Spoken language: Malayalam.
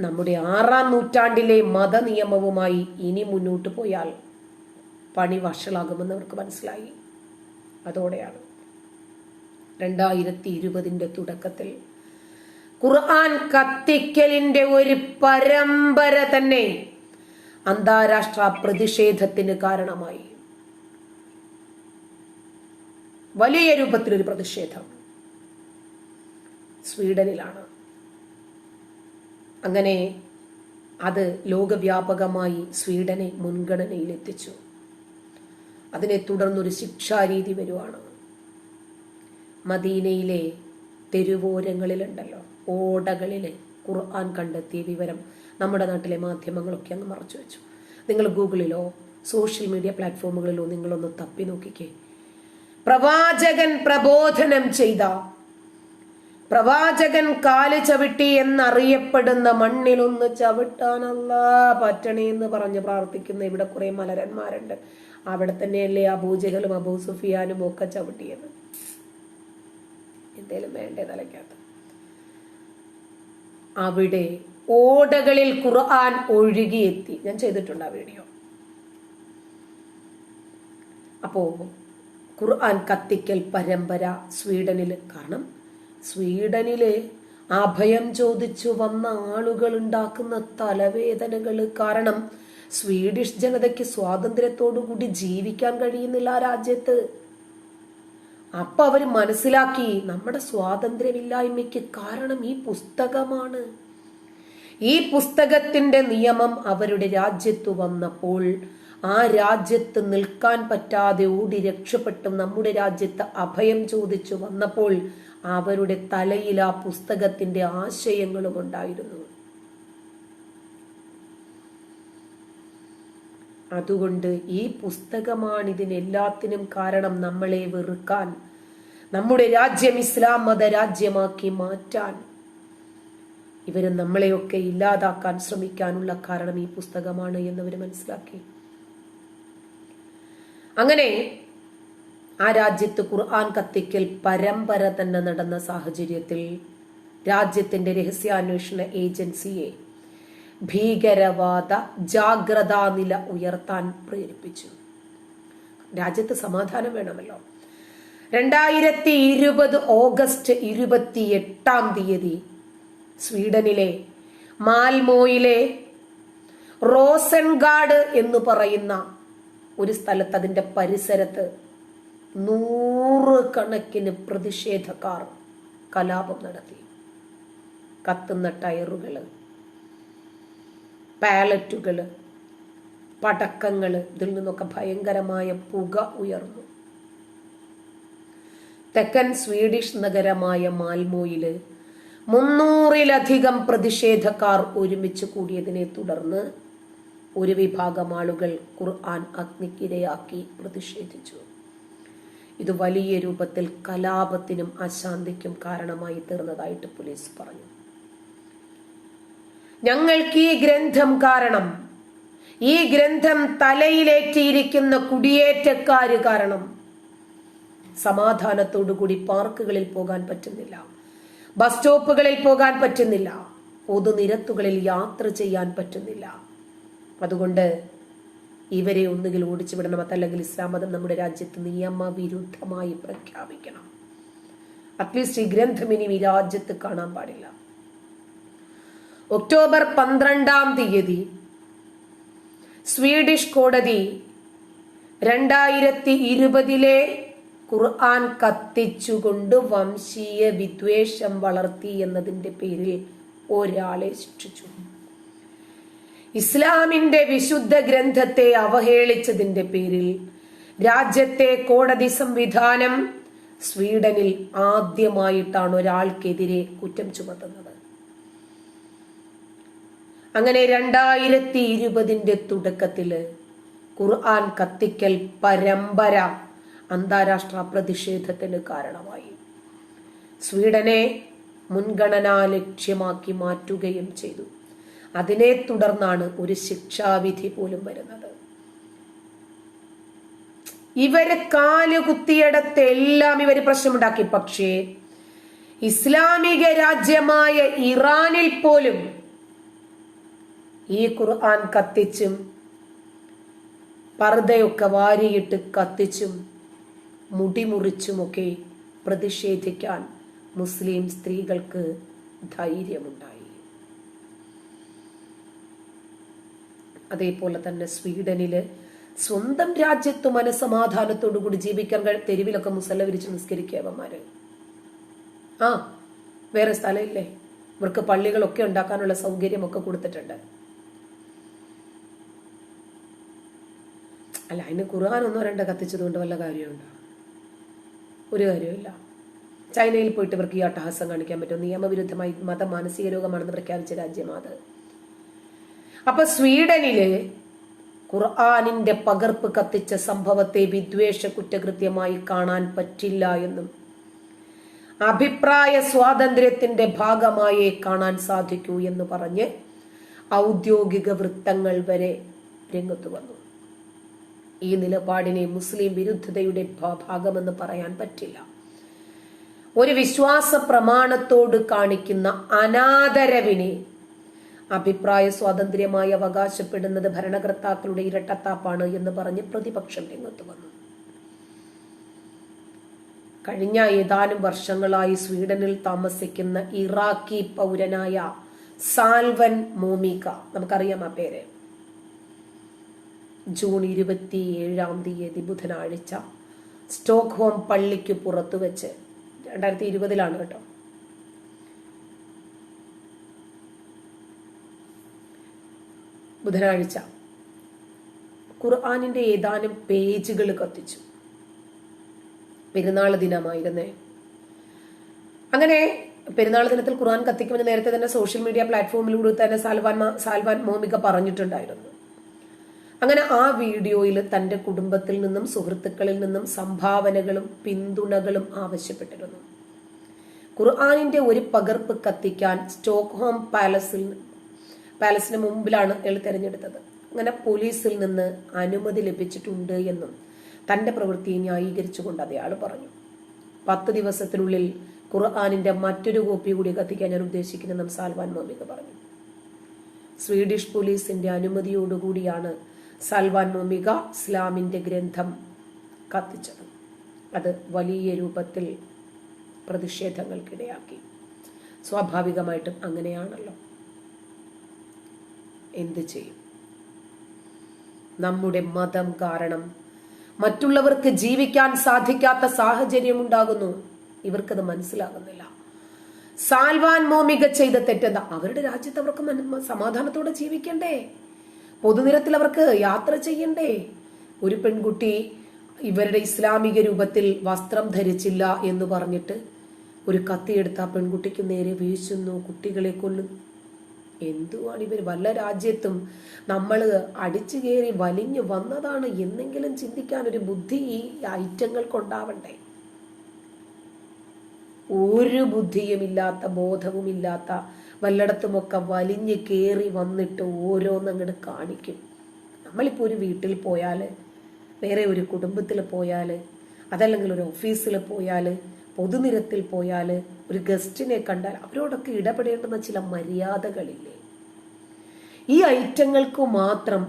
നമ്മുടെ ആറാം നൂറ്റാണ്ടിലെ മതനിയമവുമായി ഇനി മുന്നോട്ട് പോയാൽ പണി വഷളാകുമെന്ന് അവർക്ക് മനസ്സിലായി. അതോടെയാണ് രണ്ടായിരത്തി ഇരുപതിന്റെ തുടക്കത്തിൽ ഖുർആൻ കത്തിക്കലിന്റെ ഒരു പരമ്പര തന്നെ അന്താരാഷ്ട്ര പ്രതിഷേധത്തിന് കാരണമായി. വലിയ രൂപത്തിലൊരു പ്രതിഷേധം സ്വീഡനിലാണ്. അങ്ങനെ അത് ലോകവ്യാപകമായി സ്വീഡനെ മുൻഗണനയിലെത്തിച്ചു. അതിനെ തുടർന്നൊരു ശിക്ഷാരീതി വരുവാണ്. മദീനയിലെ തെരുവോരങ്ങളിലുണ്ടല്ലോ ഓടകളിൽ ഖുർആൻ കണ്ടെത്തിയ വിവരം നമ്മുടെ നാട്ടിലെ മാധ്യമങ്ങളൊക്കെ അങ്ങ് മറച്ചു വെച്ചു. നിങ്ങൾ ഗൂഗിളിലോ സോഷ്യൽ മീഡിയ പ്ലാറ്റ്ഫോമുകളിലോ നിങ്ങളൊന്ന് തപ്പി നോക്കിക്കേ. പ്രവാചകൻ പ്രബോധനം ചെയ്ത പ്രവാചകൻ കാൽ ചവിട്ടി എന്നറിയപ്പെടുന്ന മണ്ണിലൊന്ന് ചവിട്ടാനല്ല പറ്റണേ എന്ന് പറഞ്ഞ് പ്രാർത്ഥിക്കുന്ന ഇവിടെ കുറെ മലരന്മാരുണ്ട്. അവിടെ തന്നെയല്ലേ അബൂജഹലും അബൂ സുഫിയാനും ഒക്കെ ചവിട്ടിയത്. എന്തേലും വേണ്ടേ തലയ്ക്കകത്ത്? അവിടെ ഓടകളിൽ ഖുർആൻ ഒഴുകിയെത്തി ഞാൻ ചെയ്തിട്ടുണ്ട് ആ വീഡിയോ. അപ്പോ ഖുർആൻ കത്തിക്കൽ പരമ്പര സ്വീഡനിൽ കാരണം സ്വീഡനിൽ അഭയം ചോദിച്ചു വന്ന ആളുകൾ ഉണ്ടാക്കുന്ന തലവേദനകൾ കാരണം സ്വീഡിഷ് ജനതയ്ക്ക് സ്വാതന്ത്ര്യത്തോടുകൂടി ജീവിക്കാൻ കഴിയുന്നില്ല ആ രാജ്യത്ത്. അപ്പൊ അവർ മനസ്സിലാക്കി നമ്മുടെ സ്വാതന്ത്ര്യമില്ലായ്മയ്ക്ക് കാരണം ഈ പുസ്തകമാണ്. ഈ പുസ്തകത്തിന്റെ നിയമം അവരുടെ രാജ്യത്ത് വന്നപ്പോൾ ആ രാജ്യത്ത് നിൽക്കാൻ പറ്റാതെ ഓടി രക്ഷപ്പെട്ടും നമ്മുടെ രാജ്യത്ത് അഭയം ചോദിച്ചു വന്നപ്പോൾ അവരുടെ തലയിൽ ആ പുസ്തകത്തിന്റെ ആശയങ്ങളും ഉണ്ടായിരുന്നു. അതുകൊണ്ട് ഈ പുസ്തകമാണ് ഇതിനെല്ലാത്തിനും കാരണം നമ്മളെ വെറുക്കാൻ നമ്മുടെ രാജ്യം ഇസ്ലാം മത രാജ്യമാക്കി മാറ്റാൻ ഇവർ നമ്മളെയൊക്കെ ഇല്ലാതാക്കാൻ ശ്രമിക്കാനുള്ള കാരണം ഈ പുസ്തകമാണ് എന്നവർ മനസ്സിലാക്കി. അങ്ങനെ ആ രാജ്യത്ത് ഖുർആൻ കത്തിക്കൽ പരമ്പര തന്നെ നടന്ന സാഹചര്യത്തിൽ രാജ്യത്തിന്റെ രഹസ്യാന്വേഷണ ഏജൻസിയെ ഭീകരവാദ ജാഗ്രതാ നില ഉയർത്താൻ പ്രേരിപ്പിച്ചു. രാജ്യത്ത് സമാധാനം വേണമല്ലോ. രണ്ടായിരത്തി ഇരുപത് ഓഗസ്റ്റ് ഇരുപത്തി എട്ടാം തീയതി സ്വീഡനിലെ മാൽമോയിലെ റോസൻഗാഡ് എന്ന് പറയുന്ന ഒരു സ്ഥലത്ത് അതിന്റെ പരിസരത്ത് നൂറ് കണക്കിന് പ്രതിഷേധക്കാർ കലാപം നടത്തി. കത്തുന്ന ടയറുകൾ പാലറ്റുകൾ പടക്കങ്ങൾ ഇതിൽ നിന്നൊക്കെ ഭയങ്കരമായ പുക ഉയർന്നു. തെക്കൻ സ്വീഡിഷ് നഗരമായ മാൽമോയിൽ മുന്നൂറിലധികം പ്രതിഷേധക്കാർ ഒരുമിച്ച് കൂടിയതിനെ തുടർന്ന് ഒരു വിഭാഗം ആളുകൾ ഖുർആൻ അഗ്നിക്കിരയാക്കി പ്രതിഷേധിച്ചു. ഇത് വലിയ രൂപത്തിൽ കലാപത്തിനും അശാന്തിക്കും കാരണമായി തീർന്നതായിട്ട് പോലീസ് പറഞ്ഞു. ഞങ്ങൾക്ക് ഈ ഗ്രന്ഥം കാരണം ഈ ഗ്രന്ഥം തലയിലേറ്റിയിരിക്കുന്ന കുടിയേറ്റക്കാര് കാരണം. സമാധാനത്തോടുകൂടി പാർക്കുകളിൽ പോകാൻ പറ്റുന്നില്ല ബസ് സ്റ്റോപ്പുകളിൽ പോകാൻ പറ്റുന്നില്ല പൊതുനിരത്തുകളിൽ യാത്ര ചെയ്യാൻ പറ്റുന്നില്ല. അതുകൊണ്ട് ഇവരെ ഒന്നുകിൽ ഓടിച്ചു വിടണം അതല്ലെങ്കിൽ ഇസ്ലാം മതം നമ്മുടെ രാജ്യത്ത് നിയമവിരുദ്ധമായി പ്രഖ്യാപിക്കണം. അറ്റ്ലീസ്റ്റ് ഈ ഗ്രന്ഥം ഇനി ഈ രാജ്യത്ത് കാണാൻ പാടില്ല. ഒക്ടോബർ പന്ത്രണ്ടാം തീയതി സ്വീഡിഷ് കോടതി രണ്ടായിരത്തി ഇരുപതിലെ ഖുർആൻ കത്തിച്ചുകൊണ്ട് വംശീയ വിദ്വേഷം വളർത്തി എന്നതിന്റെ പേരിൽ ഒരാളെ ശിക്ഷിച്ചു. ഇസ്ലാമിന്റെ വിശുദ്ധ ഗ്രന്ഥത്തെ അവഹേളിച്ചതിന്റെ പേരിൽ രാജ്യത്തെ കോടതി സംവിധാനം സ്വീഡനിൽ ആദ്യമായിട്ടാണ് ഒരാൾക്കെതിരെ കുറ്റം ചുമത്തുന്നത്. അങ്ങനെ രണ്ടായിരത്തി ഇരുപതിന്റെ തുടക്കത്തിൽ ഖുർആൻ കത്തിക്കൽ പരമ്പര അന്താരാഷ്ട്ര പ്രതിഷേധത്തിന് കാരണമായി. സ്വീഡനെ മുൻഗണനാ ലക്ഷ്യമാക്കി മാറ്റുകയും ചെയ്തു. അതിനെ തുടർന്നാണ് ഒരു ശിക്ഷാവിധി പോലും വരുന്നത്. ഇവർ കാൽ കുത്തിയിടത്തെല്ലാം ഇവർ പ്രശ്നമുണ്ടാക്കി. പക്ഷേ ഇസ്ലാമിക രാജ്യമായ ഇറാനിൽ പോലും ഈ ഖുർആൻ കത്തിച്ചും പർദ്ദയൊക്കെ വാരിയിട്ട് കത്തിച്ചും മുടിമുറിച്ചുമൊക്കെ പ്രതിഷേധിക്കാൻ മുസ്ലിം സ്ത്രീകൾക്ക് ധൈര്യമുണ്ടായി. അതേപോലെ തന്നെ സ്വീഡനിൽ സ്വന്തം രാജ്യത്ത് മനസമാധാനത്തോടു കൂടി ജീവിക്കാൻ തെരുവിലൊക്കെ മുസല്ല വിരിച്ച് നിസ്കരിക്കവന്മാര് ആ വേറെ സ്ഥലമില്ലേ? ഇവർക്ക് പള്ളികളൊക്കെ ഉണ്ടാക്കാനുള്ള സൗകര്യമൊക്കെ കൊടുത്തിട്ടുണ്ട്. അല്ല അതിന് ഖുർആൻ ഒന്നോ രണ്ടോ കത്തിച്ചതുകൊണ്ട് വല്ല കാര്യമുണ്ടോ? ഒരു കാര്യമില്ല ചൈനയിൽ പോയിട്ട് ഇവർക്ക് ഈ അട്ടഹാസം കാണിക്കാൻ പറ്റും നിയമവിരുദ്ധമായി മത മാനസിക രോഗമാണെന്ന് പ്രഖ്യാപിച്ച രാജ്യമാണ് അത് അപ്പൊ സ്വീഡനിൽ ഖുർആാനിന്റെ പകർപ്പ് കത്തിച്ച സംഭവത്തെ വിദ്വേഷ കുറ്റകൃത്യമായി കാണാൻ പറ്റില്ല എന്നും അഭിപ്രായ സ്വാതന്ത്ര്യത്തിന്റെ ഭാഗമായേ കാണാൻ സാധിക്കൂ എന്ന് പറഞ്ഞ് ഔദ്യോഗിക വൃത്തങ്ങൾ വരെ രംഗത്ത് വന്നു. ഈ നിലപാടിനെ മുസ്ലിം വിരുദ്ധതയുടെ ഭാഗമെന്ന് പറയാൻ പറ്റില്ല. ഒരു വിശ്വാസ പ്രമാണത്തോട് കാണിക്കുന്ന അനാദരവിനെ അഭിപ്രായ സ്വാതന്ത്ര്യമായി അവകാശപ്പെടുന്നത് ഭരണകർത്താക്കളുടെ ഇരട്ടത്താപ്പാണ് എന്ന് പറഞ്ഞ് പ്രതിപക്ഷം രംഗത്ത് വന്നു. കഴിഞ്ഞ ഏതാനും വർഷങ്ങളായി സ്വീഡനിൽ താമസിക്കുന്ന ഇറാഖി പൗരനായ സാൽവൻ മോമിക നമുക്കറിയാം ആ പേര്. ജൂൺ ഇരുപത്തി ഏഴാം തീയതി ബുധനാഴ്ച സ്റ്റോക്ക്ഹോം പള്ളിക്ക് പുറത്തു വെച്ച് രണ്ടായിരത്തി ഇരുപതിലാണ് കേട്ടോ. ബുധനാഴ്ച. ഖുർആാനിന്റെ ഏതാനും പേജുകൾ കത്തിച്ചു. പെരുന്നാൾ ദിനമായിരുന്നേ. അങ്ങനെ പെരുന്നാൾ ദിനത്തിൽ ഖുർആൻ കത്തിക്കുമെന്ന് നേരത്തെ തന്നെ സോഷ്യൽ മീഡിയ പ്ലാറ്റ്ഫോമിലൂടെ തന്നെ സാൽവാൻ സാൽവാൻ മോമിക പറഞ്ഞിട്ടുണ്ടായിരുന്നു. അങ്ങനെ ആ വീഡിയോയിൽ തന്റെ കുടുംബത്തിൽ നിന്നും സുഹൃത്തുക്കളിൽ നിന്നും സംഭാവനകളും പിന്തുണകളും ആവശ്യപ്പെട്ടിരുന്നു. ഖുർആാനിന്റെ ഒരു പകർപ്പ് കത്തിക്കാൻ സ്റ്റോക്ക്ഹോം പാലസിൽ പാലസിന് മുമ്പിലാണ് ഇയാൾ തെരഞ്ഞെടുത്തത്. അങ്ങനെ പോലീസിൽ നിന്ന് അനുമതി ലഭിച്ചിട്ടുണ്ട് എന്നും തന്റെ പ്രവൃത്തിയെ ന്യായീകരിച്ചുകൊണ്ട് അയാൾ പറഞ്ഞു. പത്ത് ദിവസത്തിനുള്ളിൽ ഖുർആാനിന്റെ മറ്റൊരു കോപ്പി കൂടി കത്തിക്കാൻ ഞാൻ ഉദ്ദേശിക്കുന്നെന്നും സാൽവാൻ മോമിക പറഞ്ഞു. സ്വീഡിഷ് പോലീസിന്റെ അനുമതിയോടുകൂടിയാണ് സാൽവാൻ മോമിക ഇസ്ലാമിന്റെ ഗ്രന്ഥം കത്തിച്ചത്. അത് വലിയ രൂപത്തിൽ പ്രതിഷേധങ്ങൾക്കിടയാക്കി. സ്വാഭാവികമായിട്ടും അങ്ങനെയാണല്ലോ. എന്ത് ചെയ്യും? നമ്മുടെ മതം കാരണം മറ്റുള്ളവർക്ക് ജീവിക്കാൻ സാധിക്കാത്ത സാഹചര്യം ഉണ്ടാകുന്നു. ഇവർക്കത് മനസ്സിലാകുന്നില്ല. സാൽവാൻ മോമിക ചെയ്ത തെറ്റെന്താ? അവരുടെ രാജ്യത്ത് അവർക്ക് സമാധാനത്തോടെ ജീവിക്കണ്ടേ? പൊതുനിരത്തിൽ അവർക്ക് യാത്ര ചെയ്യണ്ടേ? ഒരു പെൺകുട്ടി ഇവരുടെ ഇസ്ലാമിക രൂപത്തിൽ വസ്ത്രം ധരിച്ചില്ല എന്ന് പറഞ്ഞിട്ട് ഒരു കത്തിയെടുത്ത് ആ പെൺകുട്ടിക്ക് നേരെ വീശുന്നു. കുട്ടികളെ കൊല്ലുന്നു. എന്തുവാണ് ഇവർ വല്ല രാജ്യത്തും നമ്മൾ അടിച്ചു കയറി വലിഞ്ഞു വന്നതാണ് എന്നെങ്കിലും ചിന്തിക്കാൻ ഒരു ബുദ്ധി ഈ ഐറ്റങ്ങൾക്കുണ്ടാവണ്ടേ? ഒരു ബുദ്ധിയുമില്ലാത്ത ബോധവുമില്ലാത്ത വല്ലയിടത്തുമൊക്കെ വലിഞ്ഞു കയറി വന്നിട്ട് ഓരോന്നങ്ങോട്ട് കാണിക്കും. നമ്മളിപ്പോൾ ഒരു വീട്ടിൽ പോയാൽ വേറെ ഒരു കുടുംബത്തിൽ പോയാൽ അതല്ലെങ്കിൽ ഒരു ഓഫീസിൽ പോയാൽ പൊതുനിരത്തിൽ പോയാൽ ഒരു ഗസ്റ്റിനെ കണ്ടാൽ അവരോടൊക്കെ ഇടപെടേണ്ടുന്ന ചില മര്യാദകളില്ലേ? ഈ ഐറ്റങ്ങൾക്ക് മാത്രം